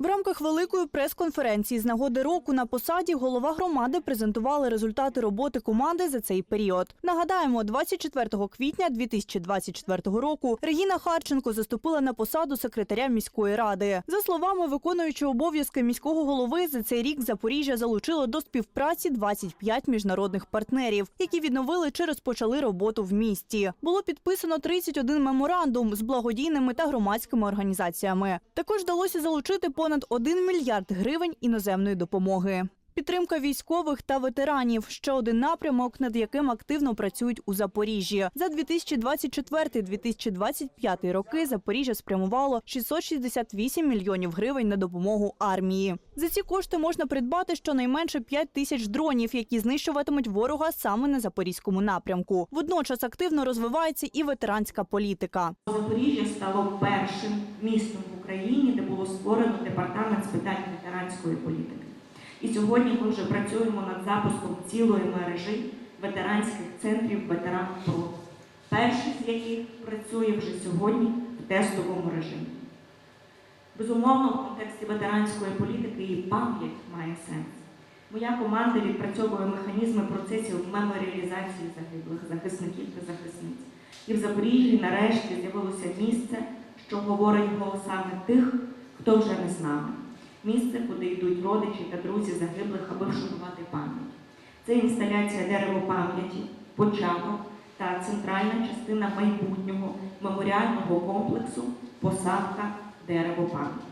В рамках великої прес-конференції з нагоди року на посаді голова громади презентували результати роботи команди за цей період. Нагадаємо, 24 квітня 2024 року Регіна Харченко заступила на посаду секретаря міської ради. За словами виконуючого обов'язки міського голови, за цей рік Запоріжжя залучило до співпраці 25 міжнародних партнерів, які відновили чи розпочали роботу в місті. Було підписано 31 меморандум з благодійними та громадськими організаціями. Також вдалося залучити понад 1 мільярд гривень іноземної допомоги. Підтримка військових та ветеранів ще один напрямок, над яким активно працюють у Запоріжжі. За 2024-2025 роки Запоріжжя спрямувало 668 мільйонів гривень на допомогу армії. За ці кошти можна придбати щонайменше 5 тисяч дронів, які знищуватимуть ворога саме на запорізькому напрямку. Водночас активно розвивається і ветеранська політика. Запоріжжя стало першим містом в Україні, де було створено департамент з питань ветеранської політики. І сьогодні ми вже працюємо над запуском цілої мережі ветеранських центрів ветеран ПРО. Перший з яких працює вже сьогодні в тестовому режимі. Безумовно, в контексті ветеранської політики і пам'ять має сенс. Моя команда відпрацьовує механізми процесів меморіалізації загиблих захисників та захисниць. І в Запоріжжі нарешті з'явилося місце, що говорить голосами тих, хто вже не з нами. Місце, куди йдуть родичі та друзі загиблих, аби вшанувати пам'ять. Це інсталяція дерево пам'яті, початок та центральна частина майбутнього меморіального комплексу посадка дерево пам'яті.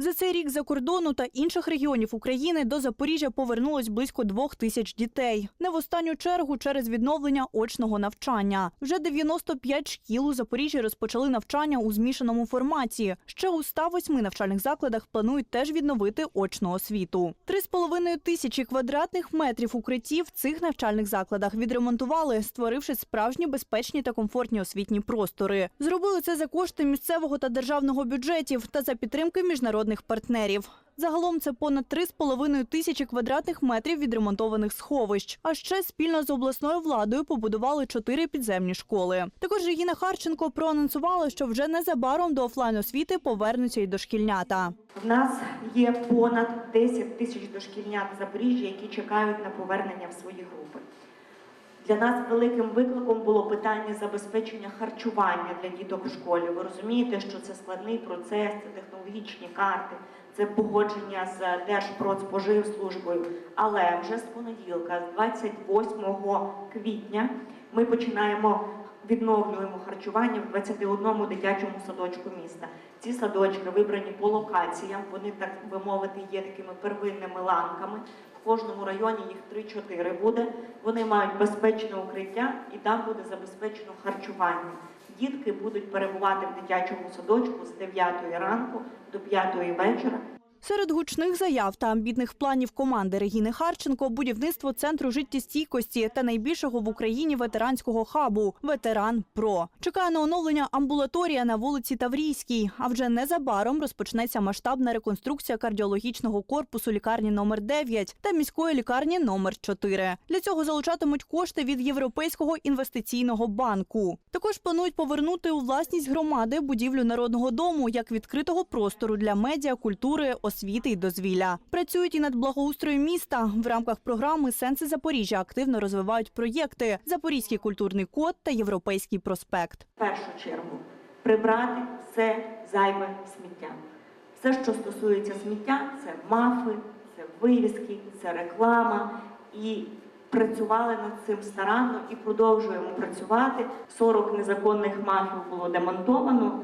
За цей рік за кордону та інших регіонів України до Запоріжжя повернулось близько двох тисяч дітей. Не в останню чергу через відновлення очного навчання. Вже 95 шкіл у Запоріжжі розпочали навчання у змішаному форматі. Ще у 108 навчальних закладах планують теж відновити очну освіту. Три з половиною тисячі квадратних метрів укриттів в цих навчальних закладах відремонтували, створивши справжні безпечні та комфортні освітні простори. Зробили це за кошти місцевого та державного бюджетів та за підтримки міжнародних партнерів. Загалом це понад 3,5 тисячі квадратних метрів відремонтованих сховищ. А ще спільно з обласною владою побудували чотири підземні школи. Також Регіна Харченко проанонсувала, що вже незабаром до офлайн освіти повернуться й дошкільнята. В нас є понад 10 тисяч дошкільнят в Запоріжжі, які чекають на повернення в свої групи. Для нас великим викликом було питання забезпечення харчування для діток в школі. Ви розумієте, що це складний процес, це технологічні карти, це погодження з Держпродспоживслужбою. Але вже з понеділка, з 28 квітня, ми починаємо відновлюємо харчування в 21 дитячому садочку міста. Ці садочки вибрані по локаціям, вони так би мовити є такими первинними ланками. В кожному районі їх 3-4 буде. Вони мають безпечне укриття і там буде забезпечено харчування. Дітки будуть перебувати в дитячому садочку з 9 ранку до 5 вечора. Серед гучних заяв та амбітних планів команди Регіни Харченко будівництво центру життєстійкості та найбільшого в Україні ветеранського хабу Ветеран Про чекає на оновлення амбулаторія на вулиці Таврійській. А вже незабаром розпочнеться масштабна реконструкція кардіологічного корпусу лікарні номер 9 та міської лікарні номер 4 Для цього залучатимуть кошти від Європейського інвестиційного банку. Також планують повернути у власність громади будівлю народного дому як відкритого простору для медіа, культури, освіти й дозвілля. Працюють і над благоустроєм міста. В рамках програми Сенси Запоріжжя активно розвивають проєкти Запорізький культурний код та Європейський проспект. В першу чергу прибрати все зайве сміття. Все, що стосується сміття, це мафи, це вивіски, це реклама. І працювали над цим старанно і продовжуємо працювати. 40 незаконних мафів було демонтовано.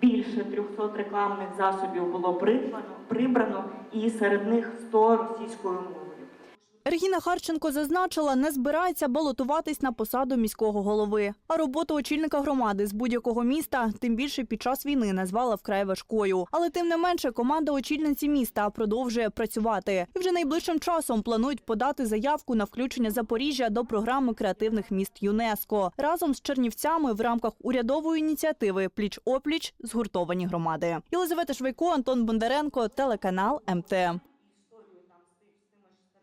Більше 300 рекламних засобів було придбано, прибрано, і серед них 100 російською мовою. Регіна Харченко зазначила, не збирається балотуватись на посаду міського голови. А роботу очільника громади з будь-якого міста, тим більше під час війни, назвала вкрай важкою. Але тим не менше, команда очільниці міста продовжує працювати. І вже найближчим часом планують подати заявку на включення Запоріжжя до програми креативних міст ЮНЕСКО разом з Чернівцями в рамках урядової ініціативи Пліч опліч згуртовані громади. Єлизавета Швайко, Антон Бондаренко, телеканал МТ.